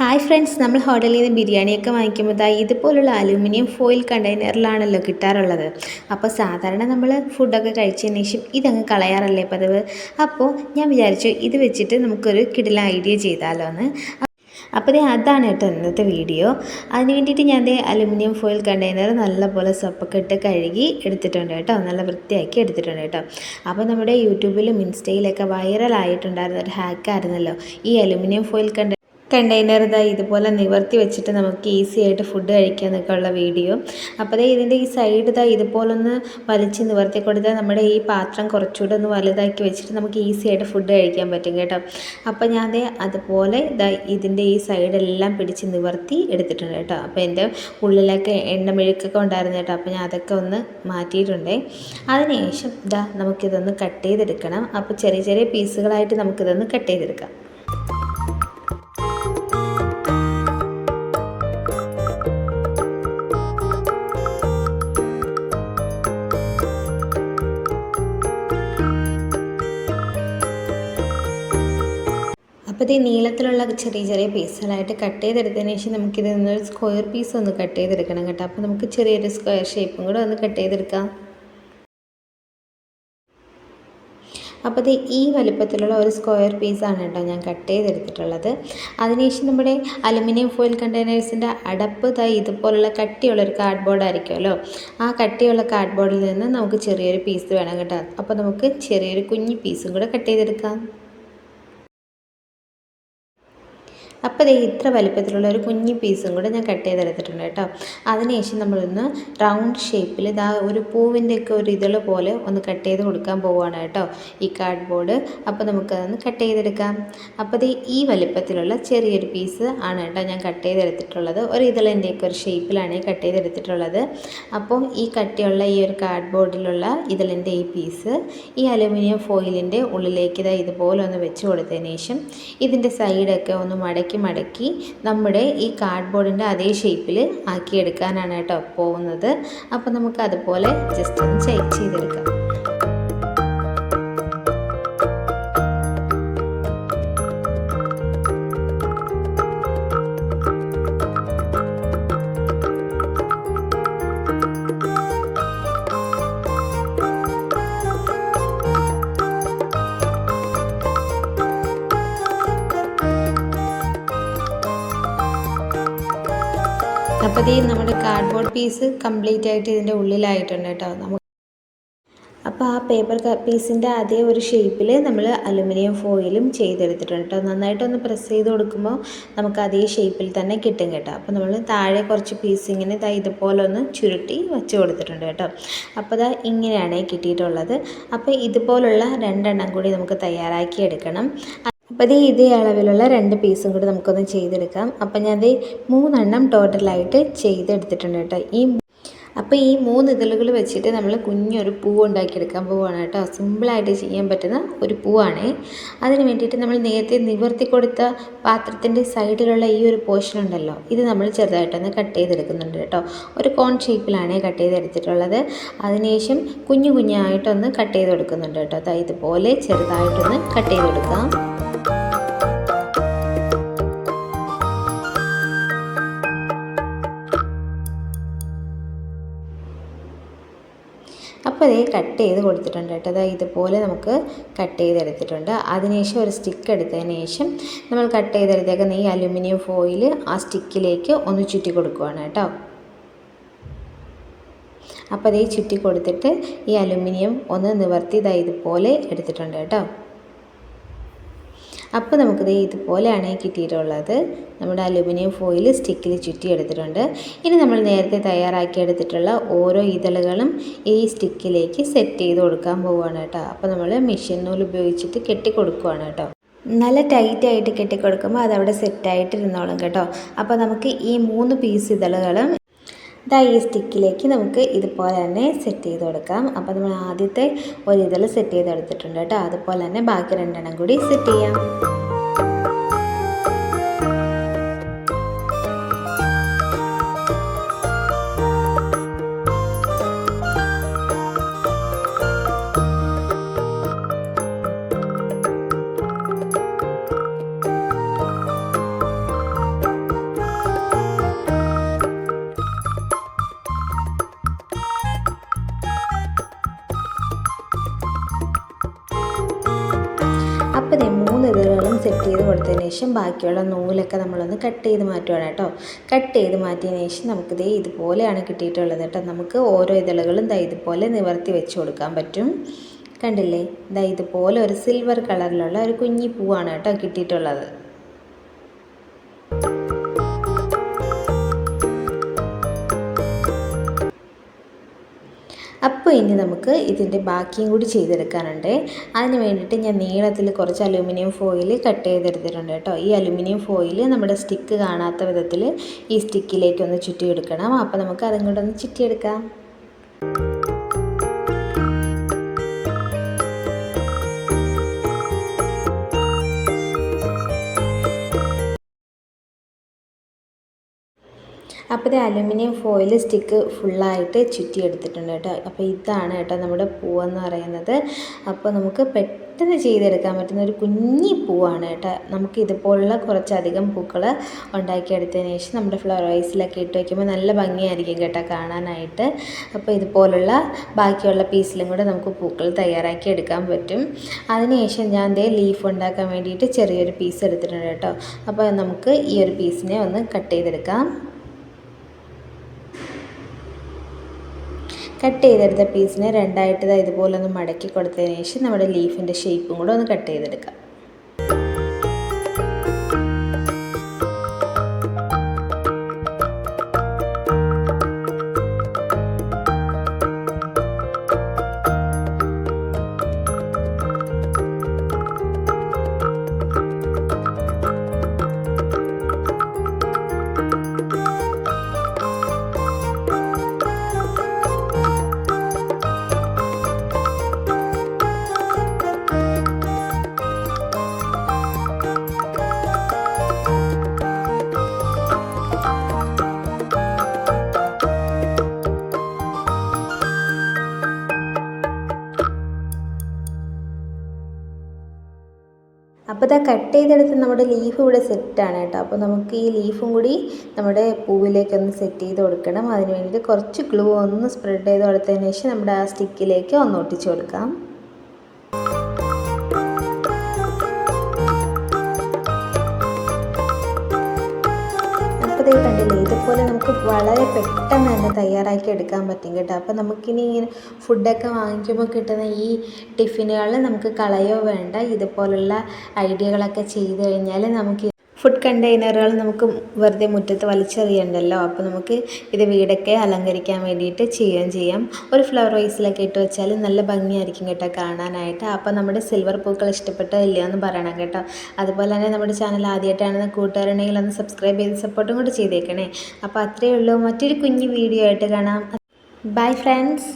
Hi friends നമ്മൾ ഹോട്ടലിൽ നിന്ന് ബിരിയാണിയൊക്കെ വാങ്ങിക്കുമ്പോൾ ഇതുപോലുള്ള അലൂമിനിയം ഫോയിൽ കണ്ടെയ്നറിലാണല്ലോ കിട്ടാറുള്ളത്. അപ്പോൾ സാധാരണ നമ്മൾ ഫുഡൊക്കെ കഴിച്ചതിന് ശേഷം ഇതങ്ങ് കളയാറല്ലേ പതിവ്? അപ്പോൾ ഞാൻ വിചാരിച്ചു ഇത് വെച്ചിട്ട് നമുക്കൊരു കിടില ഐഡിയ ചെയ്താലോ എന്ന് അപ്പോൾ അതാണ് കേട്ടോ ഇന്നത്തെ വീഡിയോ അതിന് വേണ്ടിയിട്ട് ഞാൻ അലുമിനിയം ഫോയിൽ കണ്ടെയ്നർ നല്ലപോലെ സപ്പൊക്കെ ഇട്ട് കഴുകി എടുത്തിട്ടുണ്ട് കേട്ടോ. നല്ല വൃത്തിയാക്കി എടുത്തിട്ടുണ്ട് കേട്ടോ. അപ്പോൾ നമ്മുടെ യൂട്യൂബിലും ഇൻസ്റ്റയിലൊക്കെ വൈറലായിട്ടുണ്ടായിരുന്ന ഒരു ഹാക്കായിരുന്നല്ലോ ഈ അലുമിനിയം ഫോയിൽ കണ്ടെയ്നർ കണ്ടെയ്നർ ഇതാ ഇതുപോലെ നിവർത്തി വെച്ചിട്ട് നമുക്ക് ഈസി ആയിട്ട് ഫുഡ് കഴിക്കാനൊക്കെ ഉള്ള വീഡിയോ അപ്പോൾ അതേ ഇതിന്റെ ഈ സൈഡ് ഇതാ ഇതുപോലൊന്ന് വലിച്ച് നിവർത്തി കൊടുത്താൽ നമ്മുടെ ഈ പാത്രം കുറച്ചുകൂടെ ഒന്ന് വലുതാക്കി വെച്ചിട്ട് നമുക്ക് ഈസി ആയിട്ട് ഫുഡ് കഴിക്കാൻ പറ്റും കേട്ടോ. അപ്പോൾ ഞാൻ ദേ അതുപോലെ ഇതാ ഇതിന്റെ ഈ സൈഡെല്ലാം പിടിച്ച് നിവർത്തി എടുത്തിട്ടുണ്ട് കേട്ടോ. അപ്പോൾ എന്റെ ഉള്ളിലൊക്കെ എണ്ണ മെഴുക്കൊക്കെ ഉണ്ടായിരുന്നു കേട്ടോ. അപ്പോൾ ഞാൻ അതൊക്കെ ഒന്ന് മാറ്റിയിട്ടുണ്ട്. അതിനുശേഷം ഇതാ നമുക്കിതൊന്ന് കട്ട് ചെയ്തെടുക്കണം. അപ്പോൾ ചെറിയ ചെറിയ പീസുകളായിട്ട് നമുക്കിതൊന്ന് കട്ട് ചെയ്തെടുക്കാം. ഇത് നീളത്തിലുള്ള ചെറിയ ചെറിയ പീസുകളായിട്ട് കട്ട് ചെയ്തെടുത്തതിന് ശേഷം നമുക്കിത് നിന്നൊരു സ്ക്വയർ പീസ് ഒന്ന് കട്ട് ചെയ്തെടുക്കണം കേട്ടോ. അപ്പോൾ നമുക്ക് ചെറിയൊരു സ്ക്വയർ ഷേപ്പും കൂടെ ഒന്ന് കട്ട് ചെയ്തെടുക്കാം. അപ്പോൾ ഇത് ഈ വലുപ്പത്തിലുള്ള ഒരു സ്ക്വയർ പീസാണ് കേട്ടോ ഞാൻ കട്ട് ചെയ്തെടുത്തിട്ടുള്ളത്. അതിനുശേഷം നമ്മുടെ അലുമിനിയം ഫോയിൽ കണ്ടെയ്നേഴ്സിന്റെ അടപ്പ് ഇതാ ഇതുപോലുള്ള കട്ടിയുള്ളൊരു കാർഡ്ബോർഡ് ആയിരിക്കുമല്ലോ ആ കട്ടിയുള്ള കാർഡ്ബോർഡിൽ നിന്ന് നമുക്ക് ചെറിയൊരു പീസ് വേണം കേട്ടോ. അപ്പോൾ നമുക്ക് ചെറിയൊരു കുഞ്ഞു പീസും കൂടെ കട്ട് ചെയ്തെടുക്കാം. അപ്പോൾ ദേ ഇത്ര വലിപ്പത്തിലുള്ള ഒരു കുഞ്ഞു പീസും കൂടെ ഞാൻ കട്ട് ചെയ്തെടുത്തിട്ടുണ്ട് കേട്ടോ. അതിനുശേഷം നമ്മളൊന്ന് റൗണ്ട് ഷേപ്പിൽ ഇതാ ഒരു പൂവിന്റെയൊക്കെ ഒരു ഇതൾ പോലെ ഒന്ന് കട്ട് ചെയ്ത് കൊടുക്കാൻ പോവുകയാണ് കേട്ടോ ഈ കാർഡ് ബോർഡ് അപ്പോൾ നമുക്കതൊന്ന് കട്ട് ചെയ്തെടുക്കാം. അപ്പോൾ ദേ ഈ വലിപ്പത്തിലുള്ള ചെറിയൊരു പീസ് ആണ് കേട്ടോ ഞാൻ കട്ട് ചെയ്തെടുത്തിട്ടുള്ളത്. ഒരു ഇതളിന്റെയൊക്കെ ഒരു ഷേപ്പിലാണ് കട്ട് ചെയ്തെടുത്തിട്ടുള്ളത്. അപ്പോൾ ഈ കട്ടിയുള്ള ഈ ഒരു കാർഡ് ബോർഡിലുള്ള ഇതളിന്റെ ഈ പീസ് ഈ അലുമിനിയം ഫോയിലിന്റെ ഉള്ളിലേക്ക് ഇതാ ഇതുപോലെ ഒന്ന് വെച്ച് കൊടുത്തതിന് ശേഷം ഇതിന്റെ സൈഡൊക്കെ ഒന്ന് മടക്കി മടക്കി മടക്കി നമ്മുടെ ഈ കാർഡ്ബോർഡിന്റെ അതേ ഷേപ്പിൽ ആക്കിയെടുക്കാനാണ് കേട്ടോ പോകുന്നത്. അപ്പോൾ നമുക്ക് അതുപോലെ ജസ്റ്റ് ഒന്ന് ചെയ്തെടുക്കാം. അപ്പോൾ ഈ നമ്മുടെ കാർഡ്ബോർഡ് പീസ് കംപ്ലീറ്റ് ആയിട്ട് ഇതിന്റെ ഉള്ളിലായിട്ടുണ്ട് കേട്ടോ. നമുക്ക് അപ്പോൾ ആ പേപ്പർ പീസിന്റെ അതേ ഒരു ഷേപ്പിൽ നമ്മൾ അലുമിനിയം ഫോയിലും ചെയ്തെടുത്തിട്ടുണ്ട് കേട്ടോ. നന്നായിട്ടൊന്ന് പ്രസ് ചെയ്ത് കൊടുക്കുമ്പോൾ നമുക്ക് അതേ ഷേപ്പിൽ തന്നെ കിട്ടും കേട്ടോ. അപ്പോൾ നമ്മൾ താഴെ കുറച്ച് പീസ് ഇങ്ങനെ ഇതാ ഇതുപോലെ ഒന്ന് ചുരുട്ടി വെച്ച് കൊടുത്തിട്ടുണ്ട് കേട്ടോ. അപ്പോൾ ഇതാ ഇങ്ങനെയാണ് കിട്ടിയിട്ടുള്ളത്. അപ്പോൾ ഇതുപോലുള്ള രണ്ടെണ്ണം കൂടി നമുക്ക് തയ്യാറാക്കി എടുക്കണം. അപ്പോൾ ഇത് ഇതേ അളവിലുള്ള രണ്ട് പീസും കൂടി നമുക്കൊന്ന് ചെയ്തെടുക്കാം. അപ്പോൾ ഞാൻ ഇത് മൂന്നെണ്ണം ടോട്ടലായിട്ട് ചെയ്തെടുത്തിട്ടുണ്ട് കേട്ടോ. ഈ അപ്പോൾ ഈ മൂന്ന് ഇതളുകൾ വെച്ചിട്ട് നമ്മൾ കുഞ്ഞൊരു പൂ ഉണ്ടാക്കിയെടുക്കാൻ പോവുകയാണ് കേട്ടോ. സിമ്പിളായിട്ട് ചെയ്യാൻ പറ്റുന്ന ഒരു പൂവാണ്. അതിന് വേണ്ടിയിട്ട് നമ്മൾ നേരത്തെ നിവർത്തി കൊടുത്ത പാത്രത്തിന്റെ സൈഡിലുള്ള ഈ ഒരു പോർഷൻ ഉണ്ടല്ലോ ഇത് നമ്മൾ ചെറുതായിട്ടൊന്ന് കട്ട് ചെയ്തെടുക്കുന്നുണ്ട് കേട്ടോ. ഒരു കോൺ ഷേപ്പിലാണ് കട്ട് ചെയ്തെടുത്തിട്ടുള്ളത്. അതിനുശേഷം കുഞ്ഞു കുഞ്ഞായിട്ടൊന്ന് കട്ട് ചെയ്ത് കൊടുക്കുന്നുണ്ട് കേട്ടോ ഇതുപോലെ ചെറുതായിട്ടൊന്ന് കട്ട് ചെയ്തെടുക്കാം. അപ്പോൾ അതേ കട്ട് ചെയ്ത് കൊടുത്തിട്ടുണ്ട് കേട്ടോ. അതായത് ഇതുപോലെ നമുക്ക് കട്ട് ചെയ്തെടുത്തിട്ടുണ്ട് അതിനുശേഷം ഒരു സ്റ്റിക്ക് എടുത്തതിന് ശേഷം നമ്മൾ കട്ട് ചെയ്തെടുത്തേക്കുന്ന ഈ അലുമിനിയം ഫോയിൽ ആ സ്റ്റിക്കിലേക്ക് ഒന്ന് ചുറ്റി കൊടുക്കുവാണ് കേട്ടോ. അപ്പോൾ അതേ ചുറ്റി കൊടുത്തിട്ട് ഈ അലുമിനിയം ഒന്ന് നിവർത്തി ഇതായതുപോലെ എടുത്തിട്ടുണ്ട് കേട്ടോ. അപ്പോൾ നമുക്കിത് ഇതുപോലെയാണ് കിട്ടിയിട്ടുള്ളത്. നമ്മുടെ അലുമിനിയം ഫോയിൽ സ്റ്റിക്കിൽ ചുറ്റിയെടുത്തിട്ടുണ്ട് ഇനി നമ്മൾ നേരത്തെ തയ്യാറാക്കിയെടുത്തിട്ടുള്ള ഓരോ ഇതളുകളും ഈ സ്റ്റിക്കിലേക്ക് സെറ്റ് ചെയ്ത് കൊടുക്കാൻ പോവുകയാണ് കേട്ടോ. അപ്പോൾ നമ്മൾ മെഷീൻ നൂൽ ഉപയോഗിച്ചിട്ട് കെട്ടി കൊടുക്കുകയാണ് കേട്ടോ. നല്ല ടൈറ്റായിട്ട് കെട്ടിക്കൊടുക്കുമ്പോൾ അതവിടെ സെറ്റായിട്ട് ഇരുന്നോളും കേട്ടോ. അപ്പോൾ നമുക്ക് ഈ മൂന്ന് പീസ് ഇതളുകളും ഇതാ ഈ സ്റ്റിക്കിലേക്ക് നമുക്ക് ഇതുപോലെ തന്നെ സെറ്റ് ചെയ്ത് കൊടുക്കാം. അപ്പോൾ നമ്മൾ ആദ്യത്തെ ഒരു ഇതൾ സെറ്റ് ചെയ്തെടുത്തിട്ടുണ്ട് കേട്ടോ. അതുപോലെ തന്നെ ബാക്കി രണ്ടെണ്ണം കൂടി സെറ്റ് ചെയ്യാം. അതേ മൂന്ന് ഇതുകളും സെറ്റ് ചെയ്ത് കൊടുത്തതിന് ശേഷം ബാക്കിയുള്ള നൂലൊക്കെ നമ്മളൊന്ന് കട്ട് ചെയ്ത് മാറ്റുകയാണ് കേട്ടോ. കട്ട് ചെയ്ത് മാറ്റിയതിന് ശേഷം നമുക്കിത് ഇതുപോലെയാണ് കിട്ടിയിട്ടുള്ളത് കേട്ടോ. നമുക്ക് ഓരോ ഇതളുകളും ദാ ഇതുപോലെ നിവർത്തി വെച്ച് കൊടുക്കാൻ പറ്റും. കണ്ടില്ലേ? ദാ ഇതുപോലെ ഒരു സിൽവർ കളറിലുള്ള ഒരു കുഞ്ഞി പൂവാണ് കേട്ടോ കിട്ടിയിട്ടുള്ളത്. അപ്പോൾ ഇനി നമുക്ക് ഇതിന്റെ ബാക്കിയും കൂടി ചെയ്തെടുക്കാനുണ്ട്. അതിന് വേണ്ടിയിട്ട് ഞാൻ നീളത്തിൽ കുറച്ച് അലൂമിനിയം ഫോയിൽ കട്ട് ചെയ്തെടുത്തിട്ടുണ്ട് കേട്ടോ. ഈ അലൂമിനിയം ഫോയിൽ നമ്മുടെ സ്റ്റിക്ക് കാണാത്ത വിധത്തിൽ ഈ സ്റ്റിക്കിലേക്കൊന്ന് ചുറ്റിയെടുക്കണം. അപ്പോൾ നമുക്ക് അതും കൂടെ ഒന്ന് ചുറ്റിയെടുക്കാം. അപ്പോൾ ഇത് അലുമിനിയം ഫോയിൽ സ്റ്റിക്ക് ഫുള്ളായിട്ട് ചുറ്റിയെടുത്തിട്ടുണ്ട് കേട്ടോ. അപ്പോൾ ഇതാണ് കേട്ടോ നമ്മുടെ പൂവെന്ന് പറയുന്നത്. അപ്പോൾ നമുക്ക് പെട്ടെന്ന് ചെയ്തെടുക്കാൻ പറ്റുന്ന ഒരു കുഞ്ഞി പൂവാണ് കേട്ടോ. നമുക്ക് ഇതുപോലുള്ള കുറച്ചധികം പൂക്കൾ ഉണ്ടാക്കിയെടുത്തതിന് ശേഷം നമ്മുടെ ഫ്ലവർ വൈസിലൊക്കെ ഇട്ട് വയ്ക്കുമ്പോൾ നല്ല ഭംഗിയായിരിക്കും കേട്ടോ കാണാനായിട്ട്. അപ്പോൾ ഇതുപോലുള്ള ബാക്കിയുള്ള പീസിലും കൂടെ നമുക്ക് പൂക്കൾ തയ്യാറാക്കി എടുക്കാൻ പറ്റും. അതിനുശേഷം ഞാൻ ദേ ലീഫ് ഉണ്ടാക്കാൻ വേണ്ടിയിട്ട് ചെറിയൊരു പീസ് എടുത്തിട്ടുണ്ട് കേട്ടോ. അപ്പോൾ നമുക്ക് ഈ ഒരു പീസിനെ ഒന്ന് കട്ട് ചെയ്തെടുക്കാം. കട്ട് ചെയ്തെടുത്ത പീസിനെ രണ്ടായിട്ട് ഇതാ ഇതുപോലെ ഒന്ന് മടക്കി കൊടുത്തതിന് ശേഷം നമ്മുടെ ലീഫിന്റെ ഷേപ്പും കൂടെ ഒന്ന് കട്ട് ചെയ്തെടുക്കാം. അപ്പോൾ ഇതാ കട്ട് ചെയ്തെടുത്ത് നമ്മുടെ ലീഫ് ഇവിടെ സെറ്റാണ് കേട്ടോ. അപ്പോൾ നമുക്ക് ഈ ലീഫും കൂടി നമ്മുടെ പൂവിലേക്ക് ഒന്ന് സെറ്റ് ചെയ്ത് കൊടുക്കണം. അതിന് വേണ്ടിയിട്ട് കുറച്ച് ഗ്ലൂ ഒന്ന് സ്പ്രെഡ് ചെയ്ത് കൊടുത്തതിന് ശേഷം നമ്മുടെ ആ സ്റ്റിക്കിലേക്ക് ഒന്ന് ഒട്ടിച്ചു കൊടുക്കാം. ഇതുപോലെ നമുക്ക് വളരെ പെട്ടെന്ന് തന്നെ തയ്യാറാക്കി എടുക്കാൻ പറ്റും കേട്ടോ. അപ്പോൾ നമുക്കിനി ഇങ്ങനെ ഫുഡൊക്കെ വാങ്ങിക്കുമ്പോൾ കിട്ടുന്ന ഈ ടിഫിനുകൾ നമുക്ക് കളയോ വേണ്ട. ഇതുപോലുള്ള ഐഡിയകളൊക്കെ ചെയ്ത് കഴിഞ്ഞാൽ നമുക്ക് ഫുഡ് കണ്ടെയ്നറുകൾ നമുക്ക് വെറുതെ മുറ്റത്ത് വലിച്ചെറിയണ്ടല്ലോ. അപ്പോൾ നമുക്ക് ഇത് വീടൊക്കെ അലങ്കരിക്കാൻ വേണ്ടിയിട്ട് ചെയ്യുകയും ചെയ്യാം. ഒരു ഫ്ലവർ വൈസിലൊക്കെ ഇട്ട് വെച്ചാൽ നല്ല ഭംഗിയായിരിക്കും കേട്ടോ കാണാനായിട്ട്. അപ്പോൾ നമ്മുടെ സിൽവർ പൂക്കൾ ഇഷ്ടപ്പെട്ടോ ഇല്ലയോ എന്ന് പറയണം കേട്ടോ. അതുപോലെ തന്നെ നമ്മുടെ ചാനൽ ആദ്യമായിട്ടാണെന്ന് കൂട്ടുകാരുണ്ടെങ്കിൽ ഒന്ന് സബ്സ്ക്രൈബ് ചെയ്ത് സപ്പോർട്ടും കൂടി ചെയ്തേക്കണേ. അപ്പോൾ അത്രയേ ഉള്ളൂ. മറ്റൊരു കുഞ്ഞു വീഡിയോ ആയിട്ട് കാണാം. Bye friends